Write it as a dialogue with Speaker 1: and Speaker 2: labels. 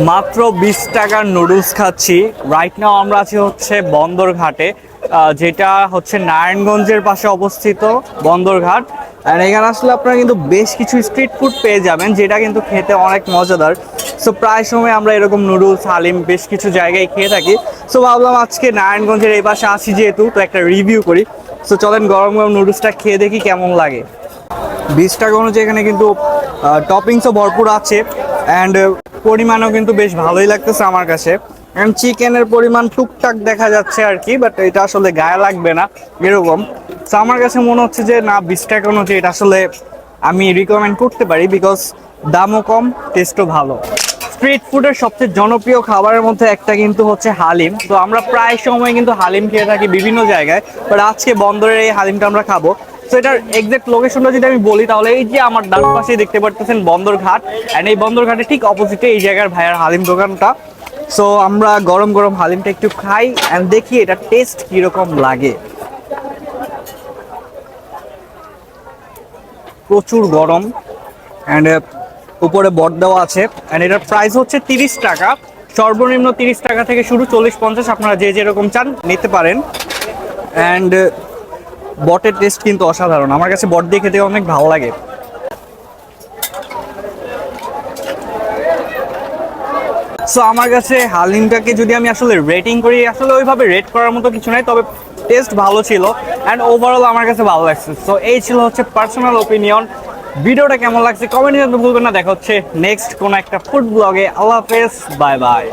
Speaker 1: মাত্র বিশ টাকার নুডলস খাচ্ছি। রাইট নাও আমরা আছি হচ্ছে বন্দরঘাটে যেটা হচ্ছে নারায়ণগঞ্জের পাশে অবস্থিত বন্দরঘাট। আর এখানে আসলে আপনারা কিন্তু বেশ কিছু স্ট্রিট ফুড পেয়ে যাবেন, যেটা কিন্তু খেতে অনেক মজাদার। সো প্রায় সময় আমরা এরকম নুডলস, হালিম বেশ কিছু জায়গায় খেয়ে থাকি। সো ভাবলাম আজকে নারায়ণগঞ্জের এই পাশে আসি যেহেতু, তো একটা রিভিউ করি। সো চলেন গরম গরম নুডলসটা খেয়ে দেখি কেমন লাগে। বিশ টাকা অনুযায়ী এখানে কিন্তু টপিংসও ভরপুর আছে। অ্যান্ড পরিমাণও কিন্তু বেশ ভালোই লাগতেছে আমার কাছে। অ্যান্ড চিকেনের পরিমাণ টুকটাক দেখা যাচ্ছে আর কি বাট এটা আসলে গায়ে লাগবে না, এরকম। তো আমার কাছে মনে হচ্ছে যে, না, বিশ টাকা অনুযায়ী এটা আসলে আমি রিকমেন্ড করতে পারি বিকজ দামও কম টেস্টও ভালো। স্ট্রিট ফুডের সবচেয়ে জনপ্রিয় খাবারের মধ্যে একটা কিন্তু হচ্ছে হালিম। তো আমরা প্রায় সময় কিন্তু হালিম খেয়ে থাকি বিভিন্ন জায়গায় বাট আজকে বন্দরের এই হালিমটা আমরা খাব। তো এটার এক্সাক্ট লোকেশনটা যদি আমি বলি, তাহলে এই যে আমার ডান পাশে দেখতে পারতেছেন বন্দরঘাট অ্যান্ড এই বন্দরঘাটের ঠিক অপোজিটে এই জায়গার ভাইয়ার হালিম দোকানটা। সো আমরা গরম গরম হালিমটা একটু খাই অ্যান্ড দেখি এটা টেস্ট কীরকম লাগে। প্রচুর গরম অ্যান্ড উপরে বট দেওয়া আছে অ্যান্ড এটার প্রাইস হচ্ছে তিরিশ টাকা। সর্বনিম্ন তিরিশ টাকা থেকে শুরু চল্লিশ পঞ্চাশ, আপনারা যে যেরকম চান নিতে পারেন। অ্যান্ড বটের টেস্ট কিন্তু অসাধারণ। আমার কাছে বট দিয়ে খেতে অনেক ভালো লাগে। সো আমার কাছে হালিমটাকে যদি আমি আসলে রেটিং করি, আসলে ওইভাবে রেট করার মতো কিছু নাই, তবে টেস্ট ভালো ছিল অ্যান্ড ওভারঅল আমার কাছে ভালো লাগছে। সো এই ছিল হচ্ছে পার্সোনাল ওপিনিয়ন ভিডিওটা কেমন লাগছে? কমেন্ট জানতে ভুলবেন না। দেখা হচ্ছে নেক্সট কোনো একটা ফুড ব্লগে আল্লাহ হাফেজ বাই বাই